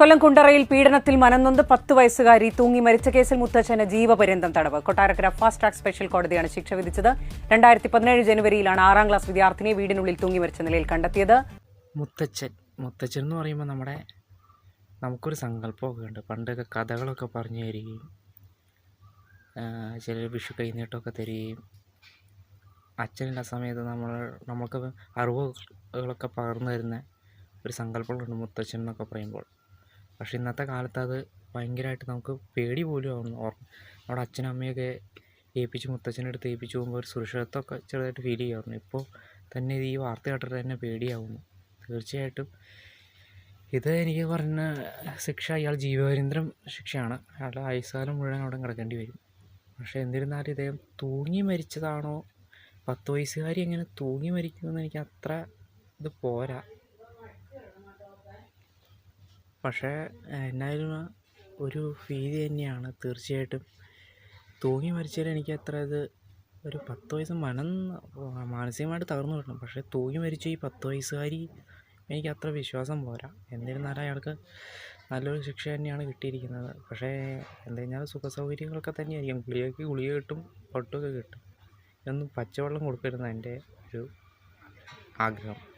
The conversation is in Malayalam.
കൊല്ലം കുണ്ടറയിൽ പീഡനത്തിൽ മനംനൊന്ത് പത്ത് വയസ്സുകാരി തൂങ്ങി മരിച്ച കേസിൽ മുത്തച്ഛന് ജീവപര്യന്തം തടവ്. കൊട്ടാരക്കര ഫാസ്റ്റ് ട്രാക്ക് സ്പെഷ്യൽ കോടതിയാണ് ശിക്ഷ വിധിച്ചത്. രണ്ടായിരത്തി പതിനേഴ് ജനുവരിയിലാണ് ആറാം ക്ലാസ് വിദ്യാർത്ഥിനിയെ വീടിനുള്ളിൽ തൂങ്ങി മരിച്ച നിലയിൽ കണ്ടെത്തിയത്. മുത്തച്ഛൻ മുത്തച്ഛൻ എന്ന് പറയുമ്പോൾ നമ്മുടെ നമുക്കൊരു സങ്കല്പമൊക്കെ ഉണ്ട്. പണ്ടൊക്കെ കഥകളൊക്കെ പറഞ്ഞു തരികയും ചില വിഷു കൈനീട്ടമൊക്കെ തരികയും അച്ഛനുള്ള സമയത്ത് നമ്മൾ നമുക്ക് അറിവുകളൊക്കെ പകർന്നു തരുന്ന ഒരു സങ്കല്പമുണ്ട് മുത്തച്ഛൻ എന്നൊക്കെ പറയുമ്പോൾ. പക്ഷേ ഇന്നത്തെ കാലത്ത് അത് ഭയങ്കരമായിട്ട് നമുക്ക് പേടി പോലും ആവുന്നു. നമ്മുടെ അച്ഛനും അമ്മയൊക്കെ ഏൽപ്പിച്ച് മുത്തച്ഛന്റെ അടുത്ത് ഏൽപ്പിച്ച് പോകുമ്പോൾ ഒരു സുരക്ഷിതത്വമൊക്കെ ചെറുതായിട്ട് ഫീൽ ചെയ്യാറുണ്ട്. ഇപ്പോൾ തന്നെ ഇത് ഈ വാർത്ത കേട്ടിട്ട് തന്നെ പേടിയാവുന്നു. തീർച്ചയായിട്ടും ഇത് എനിക്ക് പറഞ്ഞ ശിക്ഷ ഇയാൾ ജീവപര്യന്തരം ശിക്ഷയാണ്. അയാളുടെ ആയുസ്കാലം മുഴുവൻ അവിടെ കിടക്കേണ്ടി വരും. പക്ഷേ എന്നിരുന്നാലും ഇദ്ദേഹം തൂങ്ങി മരിച്ചതാണോ? പത്ത് വയസ്സുകാരി എങ്ങനെ തൂങ്ങി മരിക്കുമെന്ന് എനിക്ക് അത്ര ഇത് പോരാ. പക്ഷേ എന്നായാലും ഒരു ഭീതി തന്നെയാണ്. തീർച്ചയായിട്ടും തൂങ്ങി മരിച്ചതിൽ എനിക്ക് അത്ര ഇത് ഒരു പത്ത് വയസ്സ് മനം മാനസികമായിട്ട് തകർന്നു കിട്ടണം പക്ഷേ തൂങ്ങി മരിച്ച ഈ പത്ത് വയസ്സുകാരി എനിക്ക് അത്ര വിശ്വാസം പോരാ. എന്നിരുന്നാലും അയാൾക്ക് നല്ലൊരു ശിക്ഷ തന്നെയാണ് കിട്ടിയിരിക്കുന്നത്. പക്ഷേ എന്ത് സുഖ സൗകര്യങ്ങളൊക്കെ തന്നെയായിരിക്കും. ഗുളികയ്ക്ക് ഗുളിക കിട്ടും പൊട്ടൊക്കെ കിട്ടും. ഇതൊന്നും പച്ചവെള്ളം കൊടുക്കരുതെന്നാണ് എന്റെ ഒരു ആഗ്രഹം.